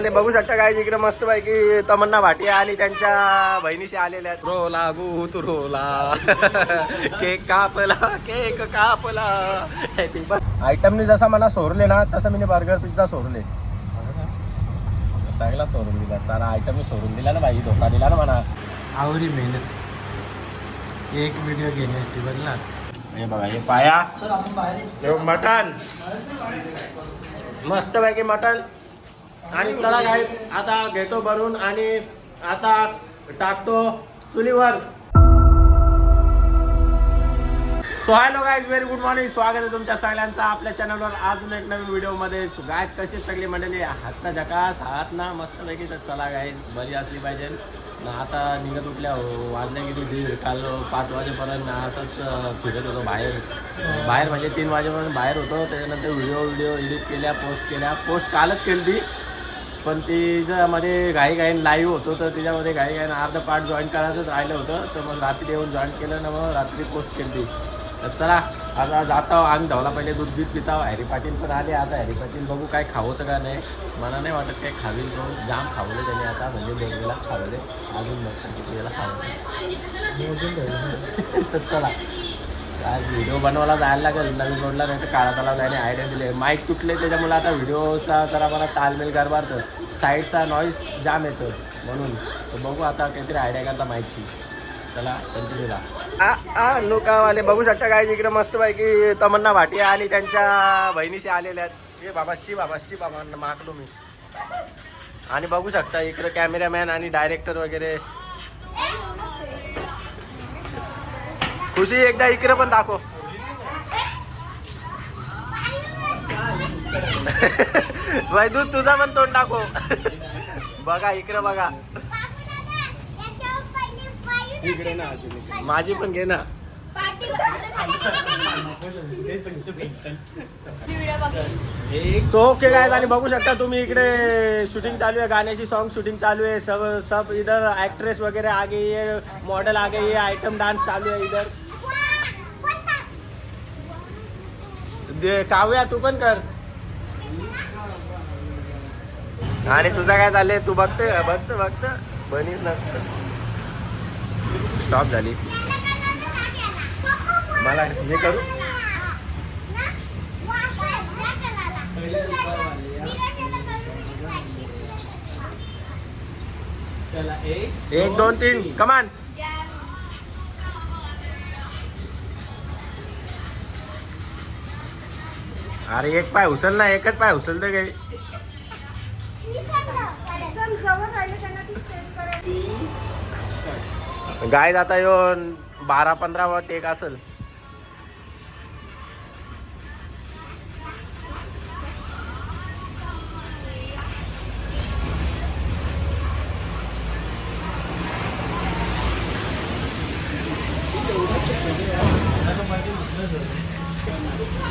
वाले बघू शकता काय इकडे मस्त पैकी तमन्ना भाटिया आणि त्यांच्या बहिणीशी आलेल्या आहेत. रोला गुत रोला. केक कापला केक कापला. आयटमनी जसा मला सोडले ना तसं मी बर्गर पिझ्झा सोडले सगळा सोडून दिला. चला आयटम सोडून दिला ना भाई धोका दिला ना म्हणा. आवरी मेहनत. एक व्हिडिओ घेण्यासाठी बघ ना. हे बघा हे पाया. मटण. मस्त पैकी मटण. आणि चला काय आता घेतो भरून आणि आता टाकतो चुलीवर. So hello guys very good morning स्वागत आहे तुमच्या सगळ्यांचा आपल्या चॅनलवर अजून एक नवीन व्हिडिओमध्ये गायज कशी सगळी मंडळी? हात ना झकास हात ना मस्त पैकी तर चला गाईज बरी असली पाहिजे. ना आता निघत उठल्या हो वाजल्या किती? दीड. काल पाच वाजेपर्यंत असंच फिरत होतो बाहेर. बाहेर म्हणजे तीन वाजेपर्यंत बाहेर होतो. त्याच्यानंतर व्हिडिओ व्हिडिओ एडिट केल्या पोस्ट केल्या. पोस्ट कालच केली ती पण तिच्यामध्ये घाई घाईन लाईव्ह होतो तर तिच्यामध्ये घाई घाईन अर्ध पार्ट जॉईन करायचंच राहिलं होतं. तर मग रात्री येऊन जॉईन केलं ना मग रात्री पोस्ट केली. तर चला आता जाता. अंग धावला पहिले दूध बीत पिताव. हॅरी पाटील पण आले. आता हॅरी पाटील बघू काय खावतं का नाही. मला नाही वाटत काय खावील तो जाम खावले त्याने आता. म्हणजे वेळा खावले. अजून मग किती खावले तर चला. आज व्हिडिओ बनवायला जायला लागेल. नवीन रोडला नाही तर काळा तलाव जायने आयडिया दिले. माईक तुटले त्याच्यामुळे आता व्हिडिओचा जरा मला तालमेल गरबारतं साईडचा नॉईस जाम येतो. म्हणून. तर बघू आता काहीतरी आयडिया करता माईकची चला कंटिन्यू लोकावाले बघू शकता काय इकडे मस्त पैकी तमन्ना भाटिया आणि त्यांच्या बहिणीशी आलेल्या आहेत. हे बाबा शी बाबा शी बाबा मागलो मी. आणि बघू शकता इकडे कॅमेरामॅन आणि डायरेक्टर वगैरे खुशी एकदा इकडे पण दाखव. भाई दूध तुझा पण तोंड दाखव. बघा इकडे बघा. माझी पण घे ना. सो ओके काय आणि बघू शकता तुम्ही इकडे शूटिंग चालू आहे गाण्याची सॉन्ग शूटिंग चालू आहे सब सब इधर ऍक्ट्रेस वगैरे आ गई है मॉडल आ गई है आइटम डांस चालू आहे इधर. दे काव्या तू पण कर. आणि तुझा काय चाललंय? तू बघतोय बघत बघतो बघतो. बनीच नसत. स्टॉप झाली. मला हे करू? एक दोन तीन. कमान अरे एक पाय उचल ना एकच पाय उचल तर काही. गाय जाता येऊन बारा पंधरा व टेक असेल.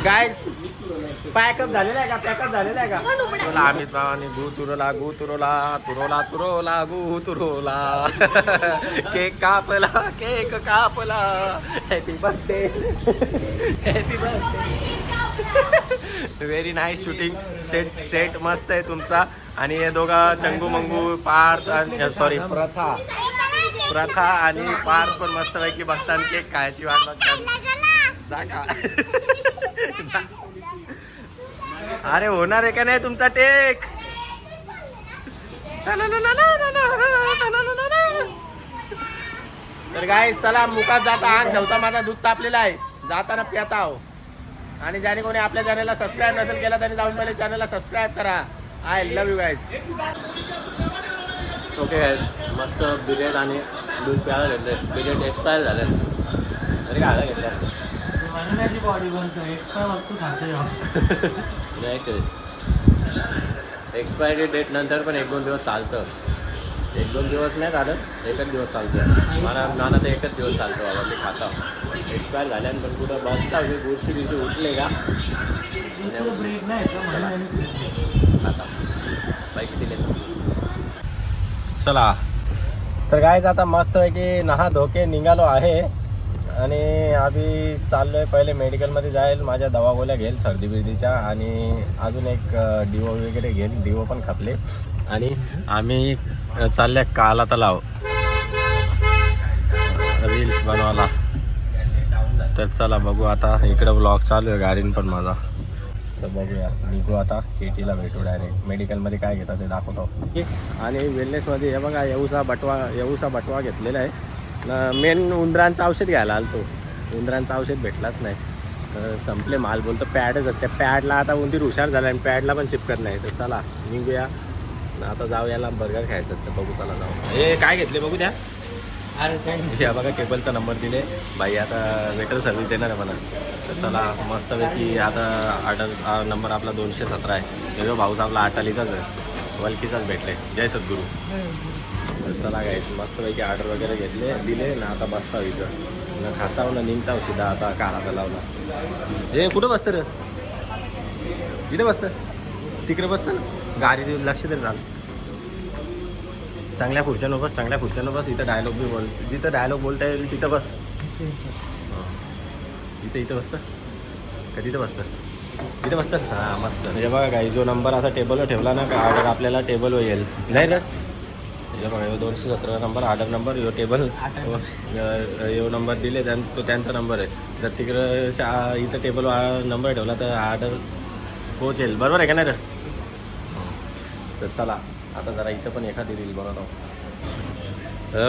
गाय पॅकअप झालेला आहे का? पॅकअप झालेला आहे का? तुला अमित बाबांनी गु तुरोला गु तुरोला तुरोला तुरोला गु तुरोला. केक कापला केक कापला. Happy birthday happy birthday very nice shooting set set मस्त आहे तुमचा. आणि हे दोघा चंगू मंगू पार्थ सॉरी प्रथा. प्रथा आणि पार्थ पण मस्तपैकी बघतात. केक खायची वाट बघतात. जा का? अरे होणार आहे का नाही तुमचा टेक तर काय चला मुखात जाता आग ठेवता माझा दूध तापलेला आहे जाताना प्याता आहो आणि ज्याने कोणी आपल्या चॅनलला सबस्क्राईब नसेल केला त्याने जाऊन पहिले चॅनलला सबस्क्राईब करा I love you guys okay मस्त बिर्याणी आणि दूध प्यायला घेतले बिर्याणी एक्सपायर झाले तरी खायला घेतलं बॉडी बनतो. एक्स्ट्रा वस्तू खाते नाही एक्सपायरी डेट नंतर पण एक दोन दिवस चालतं. एक दोन दिवस नाही चालत एकच दिवस चालतं मला नाना तर एकच दिवस चालतं बाबा मी खाता. एक्सपायर झाल्यानं पण कुठं बघता मी गुडशी दिवशी उठले का? खाता. पैसे दिले चला. तर काय आता मस्तपैकी नहा धोके निघालो आहे. आणि आम्ही चाललोय पहिले मेडिकलमध्ये जाईल माझ्या दवा गोळ्या घेईल सर्दी बिर्दीच्या आणि अजून एक डिओ वगैरे घेईल डिओ पण खपले. आणि आम्ही चालले काला तलाव. रील्स बनवायला. तर चला बघू आता. इकडं ब्लॉग चालू आहे गाडीन पण माझा. तर बघूया. निघू आता. के टीला भेटू डायरेक्ट मेडिकलमध्ये काय घेतात ते दाखवतो. आणि वेलनेसमध्ये हे बघा येऊचा बटवा येऊचा बटवा घेतलेला आहे. मेन उंदरांचं औषध घ्यायला आलो तो उंदरांचं औषध भेटलाच नाही. तर संपले माल. बोलतो पॅडच त्या पॅडला आता उंदीर हुशार झाला आणि पॅडला पण चिपकत नाही. तर चला निघूया. आता जाऊ याला बर्गर खायचं तर बघू चला जाऊ. हे काय घेतले? बघू द्या. अरे काय हे बघा केबलचा नंबर दिले. बाई आता वेटर सर्व्हिस देणार आहे मला तर चला मस्तपैकी आता ऑर्डर नंबर आपला दोनशे सतरा आहे. तेव्हा भाऊचा आपला आटालीचाच आहे. वलकीचाच भेटले. जय सद्गुरू. तर चला गायचं मस्तपैकी ऑर्डर वगैरे घेतले दिले ना आता बसता इथं. ना खाताव ना निघताव सुद्धा आता काढायला लावला. हे कुठं बसतं रे? इथं बसतं. तिकडे बसतं ना? गाडी लक्ष तरी राहिलं चांगल्या खुर्च्यानं बस चांगल्या खुर्च्यानं बस इथं डायलॉग बी बोल. जिथं डायलॉग बोलता येईल तिथं बस. इथं इथं बसतं? का तिथं बसतं? इथं बसतं? हां मस्त. हे बघा काही जो नंबर असा टेबलवर ठेवला ना का ऑर्डर आपल्याला टेबलवर येईल. नाही ना दोनशे सतरा नंबर ऑर्डर नंबर यो टेबल यो नंबर दिले त्यां तो त्यांचा नंबर आहे. जर तिकडं शा- इथं टेबलवर नंबर ठेवला तर ऑर्डर पोहोचेल. बरोबर आहे का नाही रे तर चला आता जरा इथं पण एखादी रील बनवतो.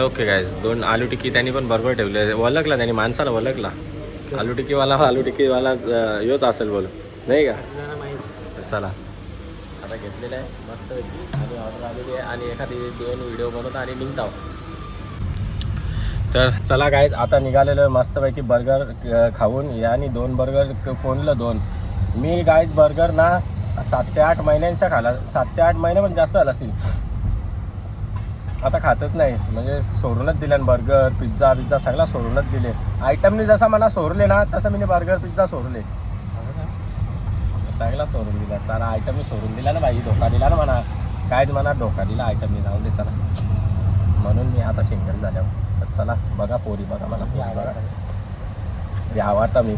ओके काय दोन आलू टिक्की त्यांनी पण बरोबर ठेवले. ओळखला त्यांनी माणसाला ओळखला आलू टिक्कीवाला आलू टिक्कीवाला योच असेल बोल. नाही का? चला. आता घेतलेलं आहे. मस्त आणि ऑर्डर आलेली आहे आणि एखादी दोन व्हिडिओ बनवतो आणि निघतो. तर चला काय आता निघालेलो आहे मस्तपैकी बर्गर खाऊन. याने दोन बर्गर कोणलं दोन? मी गाय बर्गर ना सात ते आठ महिन्यांचा खाला. सात ते आठ महिने पण जास्त झाला असेल आता खातच नाही. म्हणजे सोडूनच दिले बर्गर पिझ्झा पिझ्झा सगळा सोडूनच दिले. आयटमने जसा मला सोडले ना तसं मी बर्गर पिझ्झा सोडले. सगळा सोडून दिला. चला आयटमनी सोडून दिला ना बाई धोका दिला ना म्हणा. काय म्हणा धोका दिला आयटमनी जाऊन दे चला. म्हणून मी आता सिंगल झाल्यावर. तर चला बघा पोरी बघा मला. पोरी बघा. आवडता मी.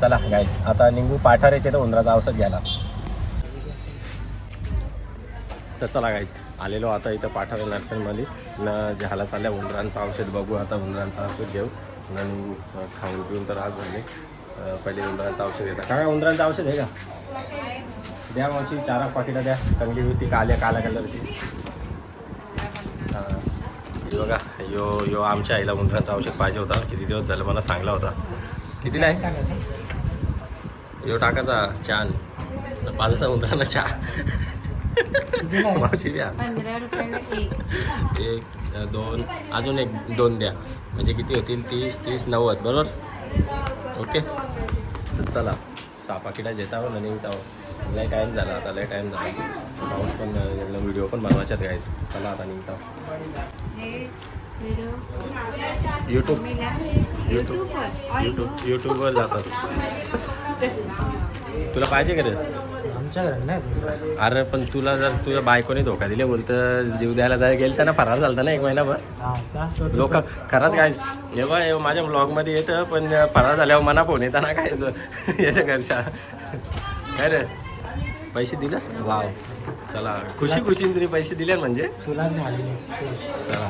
चला गाईज आता निघू पाठारेचे तर उंदराचा औषध घ्यायला. तर चला गाईज आलेलो आता इथं पाठारे नर्सरीमध्ये न झाला चालल्या उंदरांचं औषध. बघू आता उंदरांचं औषध घेऊ. आणि खाऊन पिऊन तर आज झाले. पहिले उंदरांचं औषध घेता. काय उंदरांचं औषध आहे का? द्या मावशी चार पाकिटं द्या. चांगली होती काल्या काला कलरची हां. बघा यो यो आमच्या आईला उंदराचा औषध पाहिजे होता. किती दिवस झालं मला सांगला होता. किती नाही? यो टाकाचा छान पालसा उंदरांना चहा मावशी द्या. एक दोन अजून एक दोन द्या. म्हणजे किती होतील? तीस तीस नव्वद. बरोबर? ओके. चला. सापा किडा जेतावं ना निघतावं लय टाईम झाला आता लय टाईम झाला. पाऊस पण व्हिडिओ पण बनवायच्यात घ्यायचं चला आता निघताव यूट्यूब यूट्यूब यूट्यूब यूट्यूबवर जातात. तुला पाहिजे का रे? आमच्या घरात नाही अरे पण तुला जर तुझ्या बायकोने धोका दिले बोलतं जीव द्यायला जाय गेलं त्यांना फरार झालता ना एक महिनाभर? लोक खरंच काय हे माझ्या ब्लॉगमध्ये येतं पण फरार झाल्यावर मना फोन येताना काय याच्या घरच्या. काय रे? पैसे दिलंस? वाव. चला खुशी खुशीने तरी पैसे दिले म्हणजे. तुलाच घालले चला.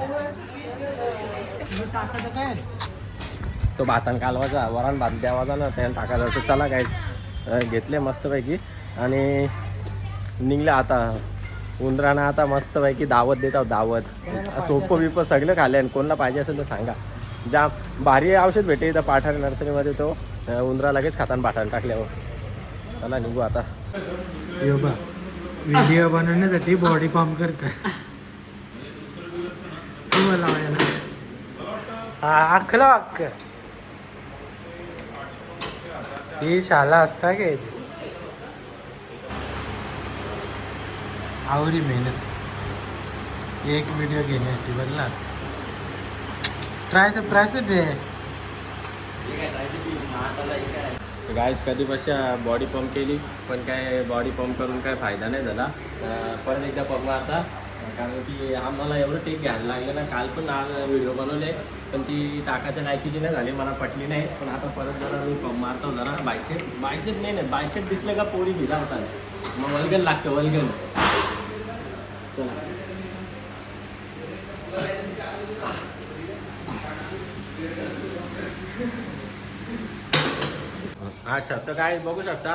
तो भातान कालवाचा वरण भात द्यावाचा ना त्याला टाकायचा तर चला काय घेतले मस्तपैकी. आणि निघलं आता. उंदरानं आता मस्तपैकी दावत देत आहोत दावत. सोपं बिपं सगळं खाले आणि कोणाला पाहिजे असेल तर सांगा. ज्या भारी औषध भेटे इथं पाठार नर्सरीमध्ये तो उंदरा लगेच खाताना पाठायला टाकल्यावर. चला निघू आता. योगा व्हिडिओ बनवण्यासाठी बॉडी पंप करत हा अख्ख ही शाला असता घ्यायची आवरी मेहनत. एक व्हिडिओ घेण्यासाठी बघला ट्रायसेप ट्रायसेप आहे गायच कधी कशा बॉडी पंप केली पण काय बॉडी पंप करून काय फायदा नाही झाला. पण परत एकदा पंप मारता कारण की आम्हाला एवढं टेक घ्यायला लागलं ना काल पण आज व्हिडिओ बनवले पण ती टाकाच्या लायकीची नाही झाली मला पटली नाही. पण आता परत जरा मी पंप मारतो जरा बायसेप बायसेप नाही नाही बायसेप दिसलं का पोरी भिला होतात. मग वलगन लागतं वलगन. चला. अच्छा तर काय बघू शकता.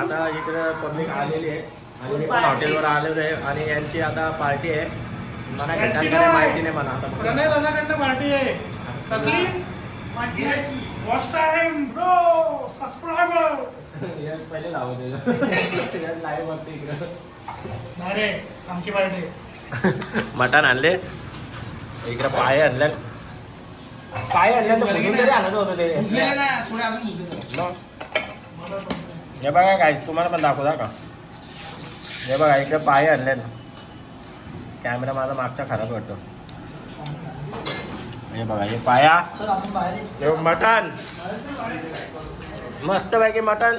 आता इकडं पब्लिक आलेली आहे. आणि मी पण हॉटेलवर आलेलो आहे. आणि यांची आता पार्टी आहे. मला घंटा काय? माहिती नाही मला आता. प्रणय दादाकडनं पार्टी आहे. कसली? First time bro subscriber Yash पहिले लावून दिलं लाईव्ह वरती इकडं. आमची पार्टी मटण आणले. इकडं पाय आणले. पाय आणले तर भुजून तरी आणायचं होतं ते. मग. हे बघा काय तुम्हाला पण दाखवता का हे बघा इकडे पाय आणले. कॅमेरा माझा मागचा खराब वाटतो हे बघा हे पाया. हे मटण. मस्त पैकी मटण.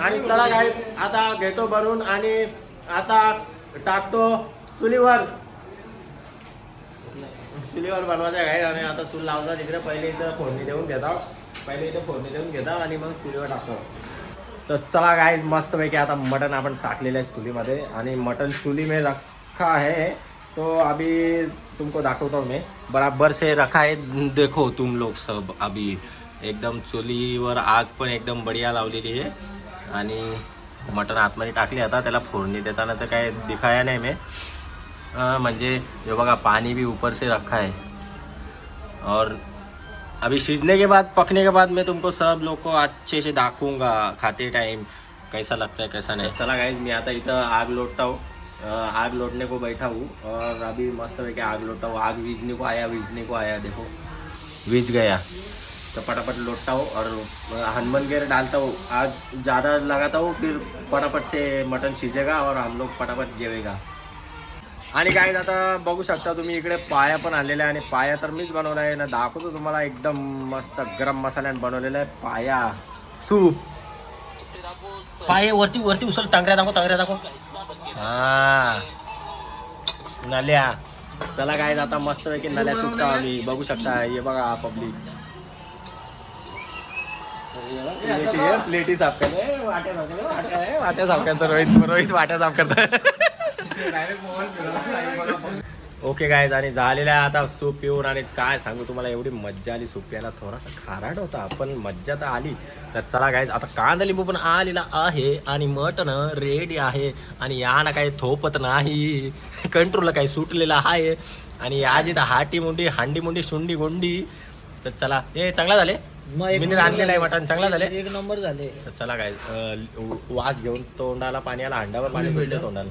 आणि चला काय आता घेतो भरून आणि आता टाकतो चुलीवर. चुलीवर बनवायचं आहे आणि आता चूल लावता तिकडे पहिले इथं फोडणी देऊन घेता. पहिले इथं फोडणी देऊन घेता आणि मग चुलीवर टाकतो. तर चला काय मस्तपैकी आता मटन आपण टाकलेलं आहे चुलीमध्ये आणि मटन चुली में रखा है तो अभी तुमको दाखवतो मी. बराबर से रखा है देखो तुम लोग सब अभी. एकदम चुलीवर आग पण एकदम बढिया लावलेली आहे. आणि मटण आतमध्ये टाकले आता त्याला फोडणी देताना तर काय दिखाया नाही मी. म्हणजे हे बघा पानी भी ऊपर से रखा है और अभी सीजने के बाद पकने के बाद मैं तुमको सब लोग को अच्छे से दाखूंगा खाते टाइम कैसा लगता है कैसा नहीं। चला गाइज मैं आता इधर आग लोटता हूँ। आग लोटने को बैठा हूँ और अभी मस्त के आग लोटता हूँ। आग बीजने को आया बीजने को आया देखो। बीज गया। तो फटाफट लोटता हूँ और हनुमान गेर डालता हूँ। आग ज़्यादा लगाता हूँ फिर फटाफट से मटन सीजेगा और हम लोग फटाफट जेवेगा। आणि काय आता बघू शकता तुम्ही इकडे पाया पण आणलेल्या आहे आणि पाया तर मीच बनवला आहे ना दाखवतो तुम्हाला एकदम मस्त गरम मसाल्याने बनवलेला आहे पाया सूप. पाय वरती वरती उचल टांगऱ्या दाखव टांगऱ्या दाखव. हा. नल्या. चला काय आता मस्त पैकी नल्या चुकता आम्ही. बघू शकता हे बघा पब्लिक. प्लेटी साफ वाट्या साफ करते रोहित रोहित वाट्या साफ करतो ओके गायज आणि झालेलं आहे आता सूप पिऊन आणि काय सांगू तुम्हाला एवढी मज्जा आली सूप प्यायला थोडासा खाराट होता पण मज्जा तर आली. तर चला गायज आता कांदा लिंबू पण आलेला आहे आणि मटण रेडी आहे. आणि या ना काही थोपत नाही. कंट्रोलला काही सुटलेलं आहे. आणि या जिथं हाटी मुंडी हांडी मुंडी शुंडी गुंडी तर चला हे चांगला झाले? मी आणलेलं आहे मटण चांगला झाले एक नंबर झाले. तर चला काय वास घेऊन तोंडाला पाणी आला अंडावर पाणी सुटलं तोंडाला.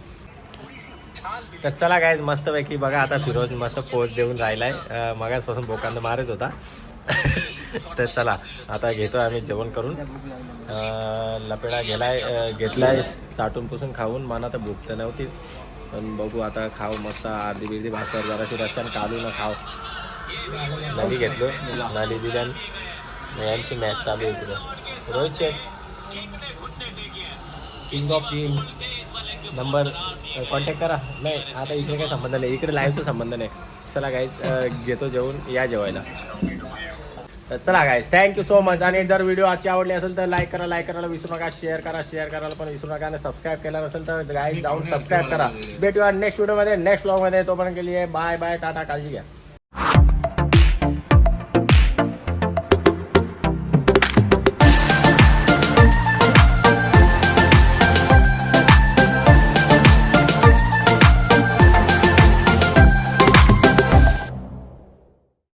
तर चला काय मस्त पैकी बघा आता फिरोज मस्त पोच देऊन राहिलाय. अं, मगाचपासून बोकांना मारत होता. तर चला आता घेतो आम्ही जेवण करून. लपेडा गेलाय घेतलाय चाटून पुसून खाऊन. मला तर भूक तर नव्हतीच पण बघू आता खाऊ मस्त अर्धी बिर्धी भाकर जराशी रस्त्यान काढू न खाऊ. नली घेतलो नली दिल्यान यांची मॅच चालू आहे तिथं Rohit Shet king of king number contact करा. नाही आता इकडे काय संबंध नाही. इकडे लाईव्हचा संबंध नाही. चला गाईज घेतो जेवून या जेवायला. तर चला गाईज थँक्यू सो मच आणि जर व्हिडिओ आजची आवडली असेल तर लाईक करा लाईक करायला विसरू नका. शेअर करा शेअर करायला पण विसरू नका. आणि सबस्क्राईब केला नसेल तर गाईज जाऊन सबस्क्राईब करा. भेटूया नेक्स्ट व्हिडिओमध्ये नेक्स्ट ब्लॉगमध्ये तोपर्यंत केली आहे बाय बाय टाटा काळजी घ्या.